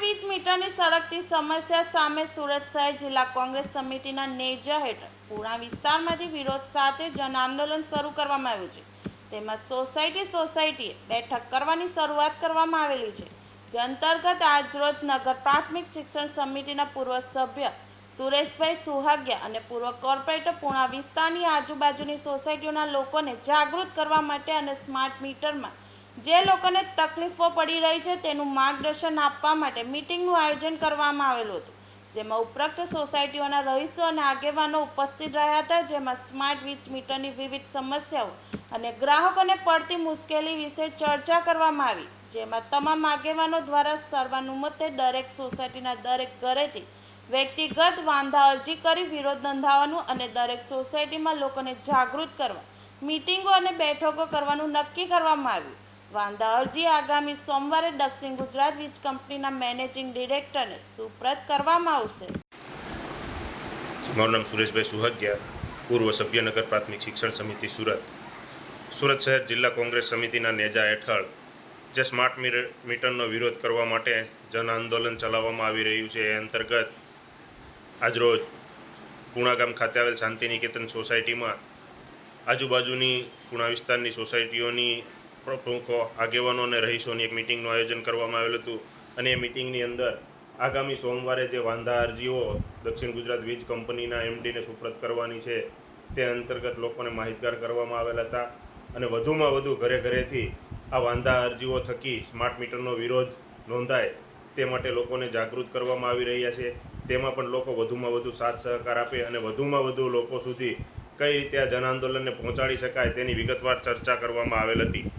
વીજ મીટરની સળગતી સમસ્યા સામે સુરત શહેર જિલ્લા કોંગ્રેસ સમિતિના નેજા હેઠળ પૂણા વિસ્તારમાંથી વિરોધ સાથે જન આંદોલન શરૂ કરવામાં આવ્યું છે. તેમાં સોસાયટી સોસાયટીએ બેઠક કરવાની શરૂઆત કરવામાં આવેલી છે. જે અંતર્ગત આજરોજ નગર પ્રાથમિક શિક્ષણ સમિતિના પૂર્વ સભ્ય સુરેશભાઈ સુહાગ્યા અને પૂર્વ કોર્પોરેટર પૂણા વિસ્તારની આજુબાજુની સોસાયટીઓના લોકોને જાગૃત કરવા માટે અને સ્માર્ટ મીટરમાં જે લોકોને તકલીફો પડી રહી છે તેનું માર્ગદર્શન આપવા માટે મીટિંગનું આયોજન કરવામાં આવેલું હતું, જેમાં ઉપરોક્ત સોસાયટીઓના રહીશો અને આગેવાનો ઉપસ્થિત રહ્યા હતા, જેમાં સ્માર્ટ વીજ મીટરની વિવિધ સમસ્યાઓ અને ગ્રાહકોને પડતી મુશ્કેલી વિશે ચર્ચા કરવામાં આવી, જેમાં તમામ આગેવાનો દ્વારા સર્વાનુમતે દરેક સોસાયટીના દરેક ઘરેથી વ્યક્તિગત વાંધા અરજી કરી વિરોધ નોંધાવવાનું અને દરેક સોસાયટીમાં લોકોને જાગૃત કરવા, મીટિંગો અને બેઠકો કરવાનું નક્કી કરવામાં આવ્યું. વાંધા અરજી આગામી સોમવારે દક્ષિણ ગુજરાત વીજ કંપનીના મેનેજિંગ ડિરેક્ટરને સુપ્રત કરવામાં આવશે. મારું નામ સુરેશભાઈ સુહાગિયા, પૂર્વ સભ્યનગર પ્રાથમિક શિક્ષણ સમિતિ સુરત. સુરત શહેર જિલ્લા કોંગ્રેસ સમિતિના નેજા હેઠળ જે સ્માર્ટ મીર, મીટરનો વિરોધ કરવા માટે જન આંદોલન ચલાવવામાં આવી રહ્યું છે, એ અંતર્ગત આજરોજ પૂણાગામ ખાતે આવેલ શાંતિનિકેતન સોસાયટીમાં આજુબાજુની પૂણા વિસ્તારની સોસાયટીઓની પ્રમુખો, આગેવાનો અને રહીશોની એક મિટિંગનું આયોજન કરવામાં આવેલું હતું. અને એ મિટિંગની અંદર આગામી સોમવારે જે વાંધા અરજીઓ દક્ષિણ ગુજરાત વીજ કંપનીના એમડીને સુપ્રત કરવાની છે, તે અંતર્ગત લોકોને માહિતગાર કરવામાં આવેલા હતા. અને વધુમાં વધુ ઘરે ઘરેથી આ વાંધા અરજીઓ થકી સ્માર્ટ મીટરનો વિરોધ નોંધાય તે માટે લોકોને જાગૃત કરવામાં આવી રહ્યા છે. તેમાં પણ લોકો વધુમાં વધુ સાથ સહકાર આપે અને વધુમાં વધુ લોકો સુધી કઈ રીતે આ જન આંદોલનને પહોંચાડી શકાય તેની વિગતવાર ચર્ચા કરવામાં આવેલ હતી.